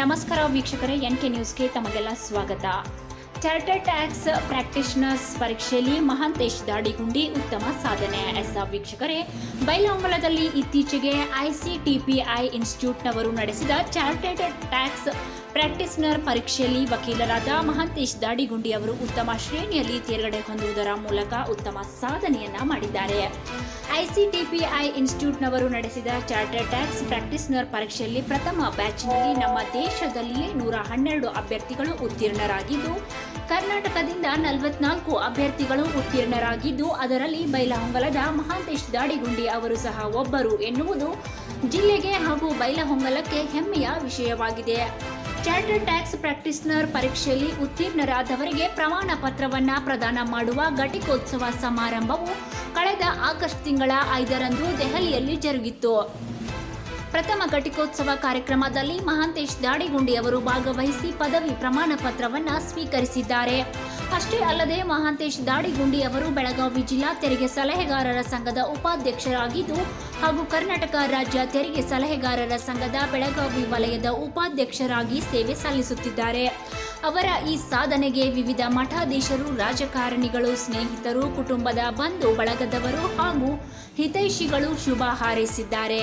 ನಮಸ್ಕಾರ ವೀಕ್ಷಕರೇ, N K ನ್ಯೂಸ್ಗೆ ತಮಗೆಲ್ಲ ಸ್ವಾಗತ. ಚಾರ್ಟರ್ಡ್ ಟ್ಯಾಕ್ಸ್ ಪ್ರಾಕ್ಟೀಷನರ್ಸ್ ಪರೀಕ್ಷೆಯಲ್ಲಿ ಮಹಾಂತೇಶ್ ದಾಡಿಗುಂಡಿ ಉತ್ತಮ ಸಾಧನೆ ಎಸ್ ವೀಕ್ಷಕರೇ ಬೈಲಂಗಲದಲ್ಲಿ ಇತ್ತೀಚೆಗೆ ಐಸಿಟಿಪಿಐ ಇನ್ಸ್ಟಿಟ್ಯೂಟ್ನವರು ನಡೆಸಿದ ಚಾರ್ಟೆಡ್ ಟ್ಯಾಕ್ಸ್ ಪ್ರಾಕ್ಟೀಸ್ನರ್ ಪರೀಕ್ಷೆಯಲ್ಲಿ ವಕೀಲರಾದ ಮಹಾಂತೇಶ್ ದಾಡಿಗುಂಡಿ ಅವರು ಉತ್ತಮ ಶ್ರೇಣಿಯಲ್ಲಿ ತೇರ್ಗಡೆ ಹೊಂದುವುದರ ಮೂಲಕ ಉತ್ತಮ ಸಾಧನೆಯನ್ನ ಮಾಡಿದ್ದಾರೆ. ಐಸಿಟಿಪಿಐ ಇನ್ಸ್ಟಿಟ್ಯೂಟ್ನವರು ನಡೆಸಿದ ಚಾರ್ಟರ್ಡ್ ಟ್ಯಾಕ್ಸ್ ಪ್ರಾಕ್ಟೀಸ್ನರ್ ಪರೀಕ್ಷೆಯಲ್ಲಿ ಪ್ರಥಮ ಬ್ಯಾಚ್ನಲ್ಲಿ ನಮ್ಮ ದೇಶದಲ್ಲಿಯೇ ನೂರ ಹನ್ನೆರಡು ಅಭ್ಯರ್ಥಿಗಳು ಉತ್ತೀರ್ಣರಾಗಿದ್ದು, ಕರ್ನಾಟಕದಿಂದ ನಲವತ್ನಾಲ್ಕು ಅಭ್ಯರ್ಥಿಗಳು ಉತ್ತೀರ್ಣರಾಗಿದ್ದು, ಅದರಲ್ಲಿ ಬೈಲಹೊಂಗಲದ ಮಹಾಂತೇಶ್ ದಾಡಿಗುಂಡಿ ಅವರು ಸಹ ಒಬ್ಬರು ಎನ್ನುವುದು ಜಿಲ್ಲೆಗೆ ಹಾಗೂ ಬೈಲಹೊಂಗಲಕ್ಕೆ ಹೆಮ್ಮೆಯ ವಿಷಯವಾಗಿದೆ. ಚಾರ್ಟರ್ಡ್ ಟ್ಯಾಕ್ಸ್ ಪ್ರಾಕ್ಟೀಸ್ನರ್ ಪರೀಕ್ಷೆಯಲ್ಲಿ ಉತ್ತೀರ್ಣರಾದವರಿಗೆ ಪ್ರಮಾಣ ಪತ್ರವನ್ನ ಪ್ರದಾನ ಮಾಡುವ ಘಟಿಕೋತ್ಸವ ಸಮಾರಂಭವು ಕಳೆದ ಆಗಸ್ಟ್ ತಿಂಗಳ ಐದರಂದು ದೆಹಲಿಯಲ್ಲಿ ಜರುಗಿತ್ತು. ಪ್ರಥಮ ಘಟಿಕೋತ್ಸವ ಕಾರ್ಯಕ್ರಮದಲ್ಲಿ ಮಹಾಂತೇಶ್ ದಾಡಿಗುಂಡಿ ಅವರು ಭಾಗವಹಿಸಿ ಪದವಿ ಪ್ರಮಾಣ ಪತ್ರವನ್ನು ಸ್ವೀಕರಿಸಿದ್ದಾರೆ. ಅಷ್ಟೇ ಅಲ್ಲದೆ ಮಹಾಂತೇಶ್ ದಾಡಿಗುಂಡಿ ಅವರು ಬೆಳಗಾವಿ ಜಿಲ್ಲಾ ತೆರಿಗೆ ಸಲಹೆಗಾರರ ಸಂಘದ ಉಪಾಧ್ಯಕ್ಷರಾಗಿದ್ದು ಹಾಗೂ ಕರ್ನಾಟಕ ರಾಜ್ಯ ತೆರಿಗೆ ಸಲಹೆಗಾರರ ಸಂಘದ ಬೆಳಗಾವಿ ವಲಯದ ಉಪಾಧ್ಯಕ್ಷರಾಗಿ ಸೇವೆ ಸಲ್ಲಿಸುತ್ತಿದ್ದಾರೆ. ಅವರ ಈ ಸಾಧನೆಗೆ ವಿವಿಧ ಮಠಾಧೀಶರು, ರಾಜಕಾರಣಿಗಳು, ಸ್ನೇಹಿತರು, ಕುಟುಂಬದ ಬಂಧು ಬಳಗದವರು ಹಾಗೂ ಹಿತೈಷಿಗಳು ಶುಭ ಹಾರೈಸಿದ್ದಾರೆ.